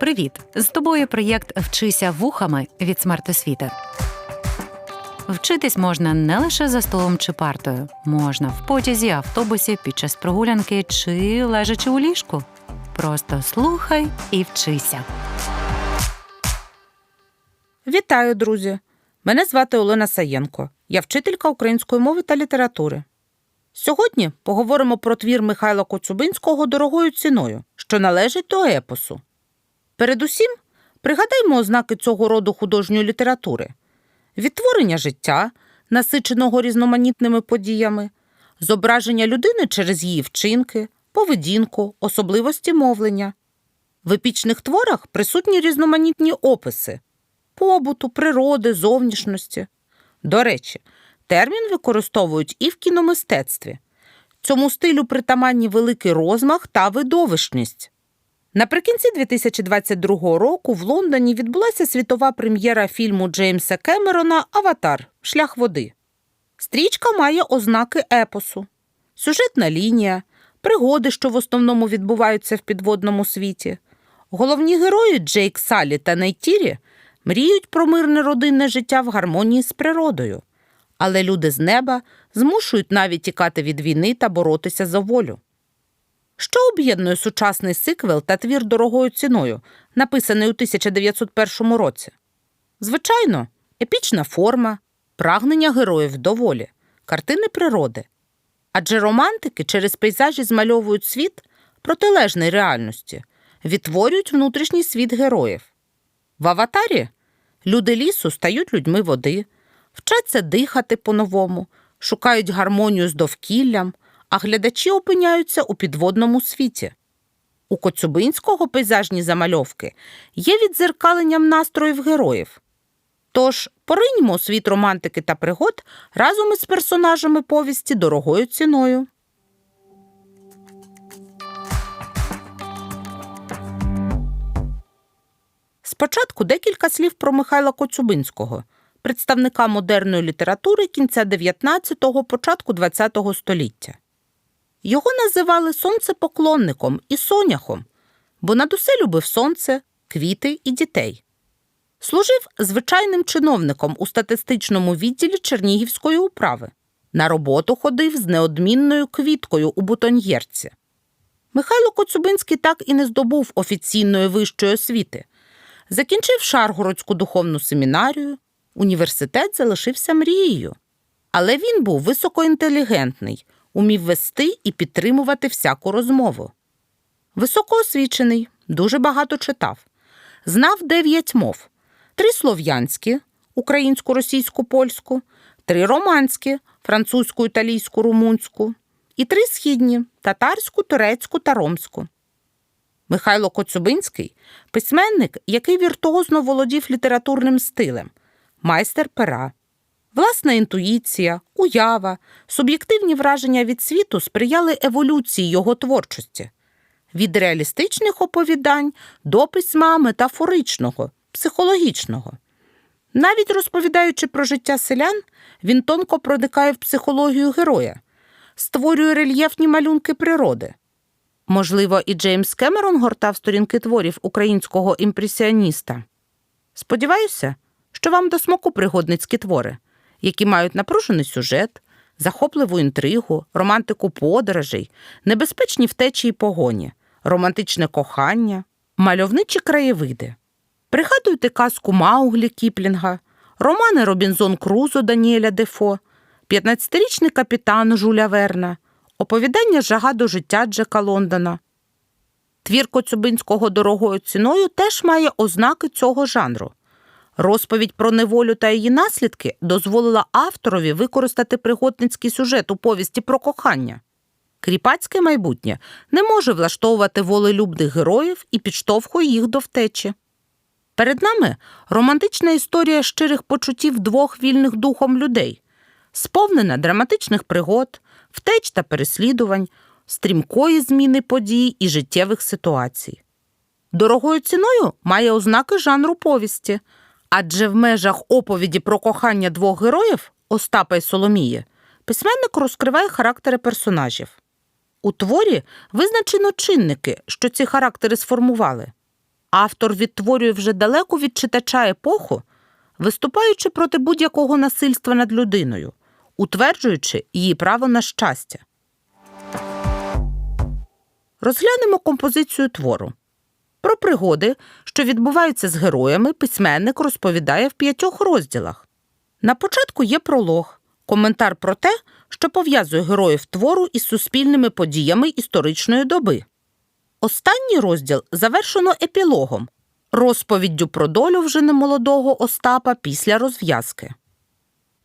Привіт! З тобою проєкт Вчися вухами від смертосвіти. Вчитись можна не лише за столом чи партою, можна в потязі, автобусі, під час прогулянки чи лежачи у ліжку. Просто слухай і вчися. Вітаю, друзі! Мене звати Олена Саєнко. Я вчителька української мови та літератури. Сьогодні поговоримо про твір Михайла Коцюбинського дорогою ціною, що належить до епосу. Передусім, пригадаймо ознаки цього роду художньої літератури: відтворення життя, насиченого різноманітними подіями, зображення людини через її вчинки, поведінку, особливості мовлення. В епічних творах присутні різноманітні описи побуту, природи, зовнішності. До речі, термін використовують і в кіномистецтві. Цьому стилю притаманні великий розмах та видовищність. Наприкінці 2022 року в Лондоні відбулася світова прем'єра фільму Джеймса Кемерона Аватар Шлях води. Стрічка має ознаки епосу, сюжетна лінія, пригоди, що в основному відбуваються в підводному світі. Головні герої Джейк Салі та Нейтірі мріють про мирне родинне життя в гармонії з природою. Але люди з неба змушують навіть тікати від війни та боротися за волю. Що об'єднує сучасний сиквел та твір дорогою ціною, написаний у 1901 році? Звичайно, епічна форма, прагнення героїв до волі, картини природи. Адже романтики через пейзажі змальовують світ протилежний реальності, відтворюють внутрішній світ героїв. В аватарі люди лісу стають людьми води, вчаться дихати по-новому, шукають гармонію з довкіллям, а глядачі опиняються у підводному світі. У Коцюбинського пейзажні замальовки є віддзеркаленням настроїв героїв. Тож пориньмо світ романтики та пригод разом із персонажами повісті дорогою ціною. Спочатку декілька слів про Михайла Коцюбинського, представника модерної літератури кінця 19-го, початку 20-го століття. Його називали сонцепоклонником і соняхом, бо над усе любив сонце, квіти і дітей. Служив звичайним чиновником у статистичному відділі Чернігівської управи. На роботу ходив з неодмінною квіткою у бутоньєрці. Михайло Коцюбинський так і не здобув офіційної вищої освіти. Закінчив Шаргородську духовну семінарію, університет залишився мрією. Але він був високоінтелігентний, умів вести і підтримувати всяку розмову. Високоосвічений, дуже багато читав, знав дев'ять мов: три слов'янські українську, російську, польську, три романські французьку, італійську, румунську, і три східні татарську, турецьку та ромську. Михайло Коцюбинський письменник, який віртуозно володів літературним стилем, майстер пера. Власна інтуїція, уява, суб'єктивні враження від світу сприяли еволюції його творчості від реалістичних оповідань до письма метафоричного, психологічного. Навіть розповідаючи про життя селян, він тонко проникає в психологію героя, створює рельєфні малюнки природи. Можливо, і Джеймс Кемерон гортав сторінки творів українського імпресіоніста. Сподіваюся, що вам до смаку пригодницькі твори, які мають напружений сюжет, захопливу інтригу, романтику подорожей, небезпечні втечі й погоні, романтичне кохання, мальовничі краєвиди. Пригадуйте казку Мауглі Кіплінга, романи Робінзон Крузо Даніеля Дефо, 15-річний капітан Жуля Верна, оповідання Жага до життя Джека Лондона. Твір Коцюбинського дорогою ціною теж має ознаки цього жанру. Розповідь про неволю та її наслідки дозволила авторові використати пригодницький сюжет у повісті про кохання. Кріпацьке майбутнє не може влаштовувати волелюбних героїв і підштовхує їх до втечі. Перед нами романтична історія щирих почуттів двох вільних духом людей, сповнена драматичних пригод, втеч та переслідувань, стрімкої зміни подій і життєвих ситуацій. Дорогою ціною має ознаки жанру повісті, адже в межах оповіді про кохання двох героїв Остапа і Соломії письменник розкриває характери персонажів. У творі визначено чинники, що ці характери сформували. автор відтворює вже далеко від читача епоху, виступаючи проти будь-якого насильства над людиною, утверджуючи її право на щастя. Розглянемо композицію твору. Про пригоди, що відбуваються з героями, письменник розповідає в п'ятьох розділах. На початку є пролог, коментар про те, що пов'язує героїв твору із суспільними подіями історичної доби. Останній розділ завершено епілогом, розповіддю про долю вже немолодого Остапа після розв'язки.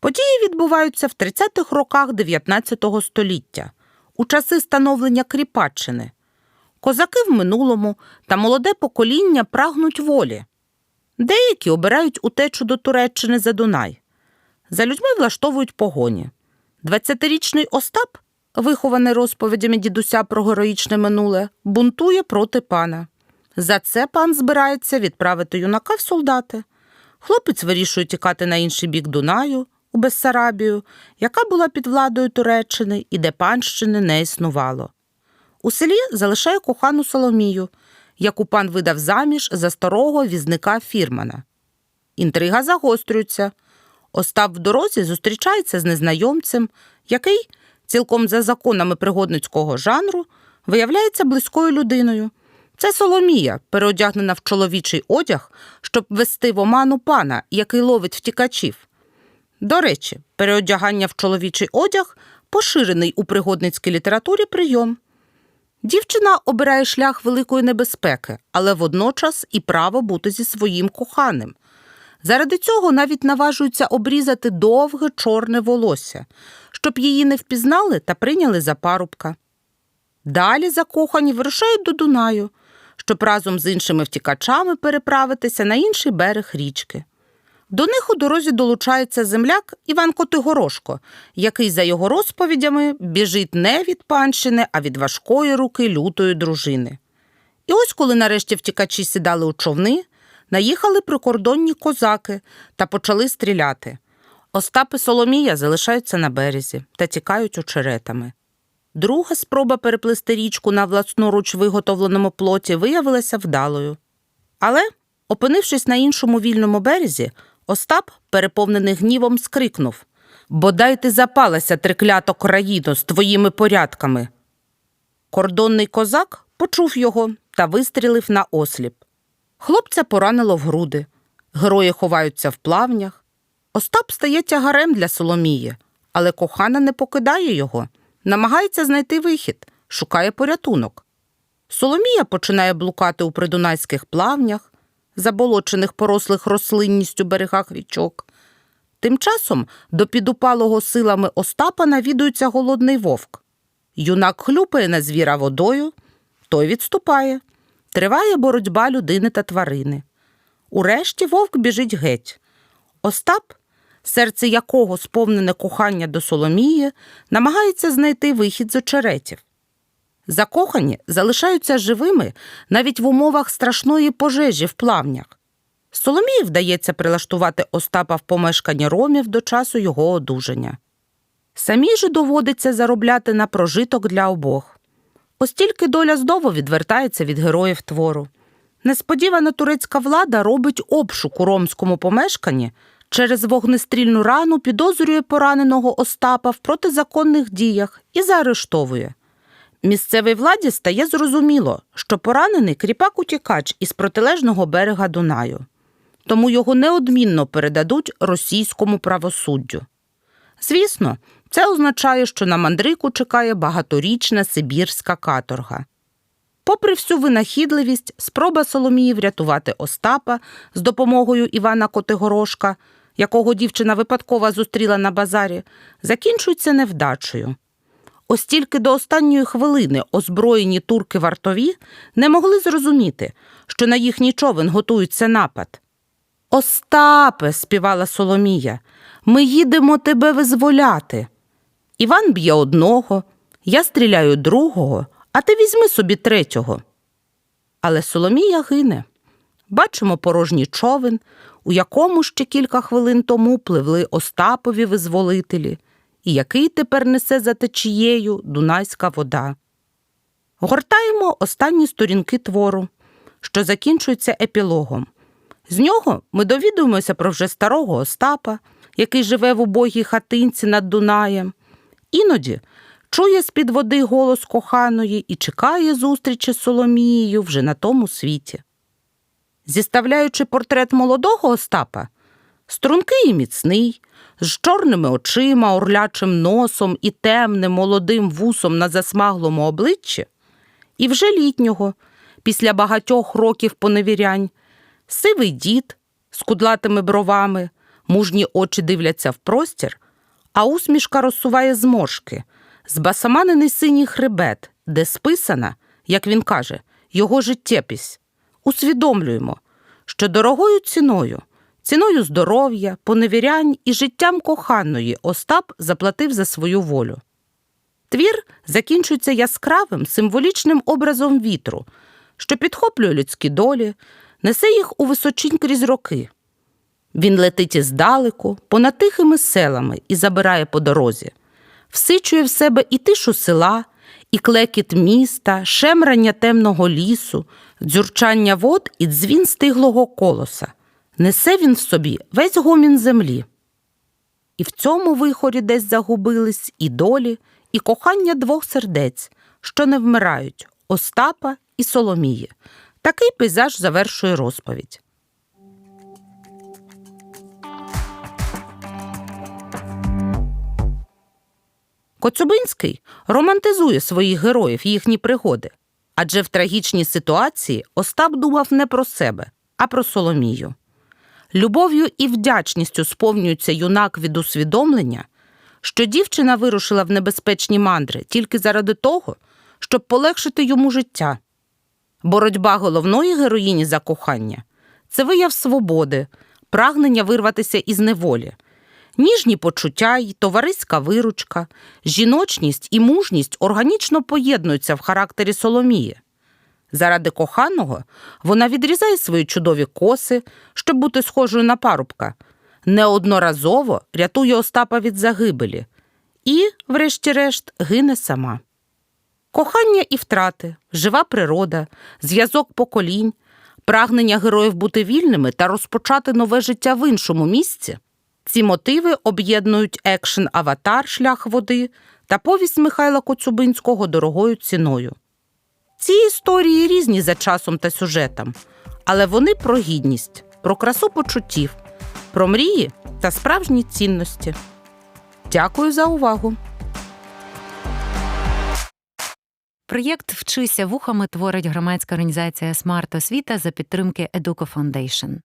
Події відбуваються в 30-х роках 19 століття, у часи становлення Кріпаччини. Козаки в минулому та молоде покоління прагнуть волі. Деякі обирають утечу до Туреччини за Дунай. За людьми влаштовують погоні. 20-річний Остап, вихований розповідями дідуся про героїчне минуле, бунтує проти пана. За це пан збирається відправити юнака в солдати. Хлопець вирішує тікати на інший бік Дунаю, у Бессарабію, яка була під владою Туреччини і де панщини не існувало. У селі залишає кохану Соломію, яку пан видав заміж за старого візника Фірмана. Інтрига загострюється. Остап в дорозі зустрічається з незнайомцем, який, цілком за законами пригодницького жанру, виявляється близькою людиною. Це Соломія, переодягнена в чоловічий одяг, щоб ввести в оману пана, який ловить втікачів. До речі, переодягання в чоловічий одяг поширений у пригодницькій літературі прийом. Дівчина обирає шлях великої небезпеки, але водночас і право бути зі своїм коханим. Заради цього навіть наважується обрізати довге чорне волосся, щоб її не впізнали та прийняли за парубка. Далі закохані вирушають до Дунаю, щоб разом з іншими втікачами переправитися на інший берег річки. До них у дорозі долучається земляк Іван Котигорошко, який, за його розповідями, біжить не від панщини, а від важкої руки лютої дружини. І ось, коли нарешті втікачі сідали у човни, наїхали прикордонні козаки та почали стріляти. Остап і Соломія залишаються на березі та тікають очеретами. Друга спроба переплисти річку на власноруч виготовленому плоті виявилася вдалою. Але, опинившись на іншому вільному березі, Остап, переповнений гнівом, скрикнув Бодай ти запалася, триклято країно, з твоїми порядками. Кордонний козак почув його та вистрілив на осліп. Хлопця поранило в груди. Герої ховаються в плавнях. Остап стає тягарем для Соломії, але кохана не покидає його, намагається знайти вихід, шукає порятунок. Соломія починає блукати у придунайських плавнях, заболочених порослих рослинністю берегах річок. Тим часом до підупалого силами Остапа навідується голодний вовк. Юнак хлюпає на звіра водою, той відступає. Триває боротьба людини та тварини. Урешті вовк біжить геть. Остап, серце якого сповнене кохання до Соломії, намагається знайти вихід з очеретів. Закохані залишаються живими навіть в умовах страшної пожежі в плавнях. Соломії вдається прилаштувати Остапа в помешканні ромів до часу його одужання. Самі ж доводиться заробляти на прожиток для обох. Ось доля знову відвертається від героїв твору. Несподівана турецька влада робить обшук у ромському помешканні, через вогнестрільну рану підозрює пораненого Остапа в протизаконних діях і заарештовує. Місцевій владі стає зрозуміло, що поранений кріпак утікач із протилежного берега Дунаю, тому його неодмінно передадуть російському правосуддю. Звісно, це означає, що на мандрику чекає багаторічна сибірська каторга. Попри всю винахідливість, спроба Соломії врятувати Остапа з допомогою Івана Котигорошка, якого дівчина випадково зустріла на базарі, закінчується невдачею. Ось тільки до останньої хвилини озброєні турки вартові не могли зрозуміти, що на їхній човен готується напад. Остапе, співала Соломія, ми їдемо тебе визволяти. Іван б'є одного, я стріляю другого, а ти візьми собі третього. Але Соломія гине. Бачимо порожній човен, у якому ще кілька хвилин тому пливли Остапові визволителі, і який тепер несе за течією дунайська вода. Гортаємо останні сторінки твору. що закінчується епілогом. З нього ми довідуємося про вже старого Остапа, який живе в убогій хатинці над Дунаєм. Іноді чує з-під води голос коханої і чекає зустрічі з Соломією вже на тому світі. Зіставляючи портрет молодого Остапа, стрункий і міцний, з чорними очима, орлячим носом і темним молодим вусом на засмаглому обличчі, і вже літнього, після багатьох років поневірянь, сивий дід з кудлатими бровами, мужні очі дивляться в простір, а усмішка розсуває зморшки, збасаманений синій хребет, де списана, як він каже, його життєпись. Усвідомлюємо, що дорогою ціною, ціною здоров'я, поневірянь і життям коханої Остап заплатив за свою волю. Твір закінчується яскравим символічним образом вітру, що підхоплює людські долі, несе їх у височинь крізь роки. Він летить іздалеку, понад тихими селами і забирає по дорозі, всичує в себе і тишу села, і клекіт міста, шемрання темного лісу, дзюрчання вод і дзвін стиглого колоса. Несе він в собі весь гомін землі. І в цьому вихорі десь загубились і долі, і кохання двох сердець, що не вмирають Остапа і Соломії. Такий пейзаж завершує розповідь. Коцюбинський романтизує своїх героїв їхні пригоди, адже в трагічній ситуації Остап думав не про себе, а про Соломію. Любов'ю і вдячністю сповнюється юнак від усвідомлення, що дівчина вирушила в небезпечні мандри тільки заради того, щоб полегшити йому життя. Боротьба головної героїні за кохання це вияв свободи, прагнення вирватися із неволі, ніжні почуття й товариська виручка, жіночність і мужність органічно поєднуються в характері Соломії. Заради коханого вона відрізає свої чудові коси, щоб бути схожою на парубка, неодноразово рятує Остапа від загибелі і, врешті-решт, гине сама. Кохання і втрати, жива природа, зв'язок поколінь, прагнення героїв бути вільними та розпочати нове життя в іншому місці. Ці мотиви об'єднують екшен Аватар Шлях води та повість Михайла Коцюбинського дорогою ціною. Ці історії різні за часом та сюжетом, але вони про гідність, про красу почуттів, про мрії та справжні цінності. Дякую за увагу! Проєкт Вчися вухами творить громадська організація Смарт Освіта за підтримки Educo Foundation.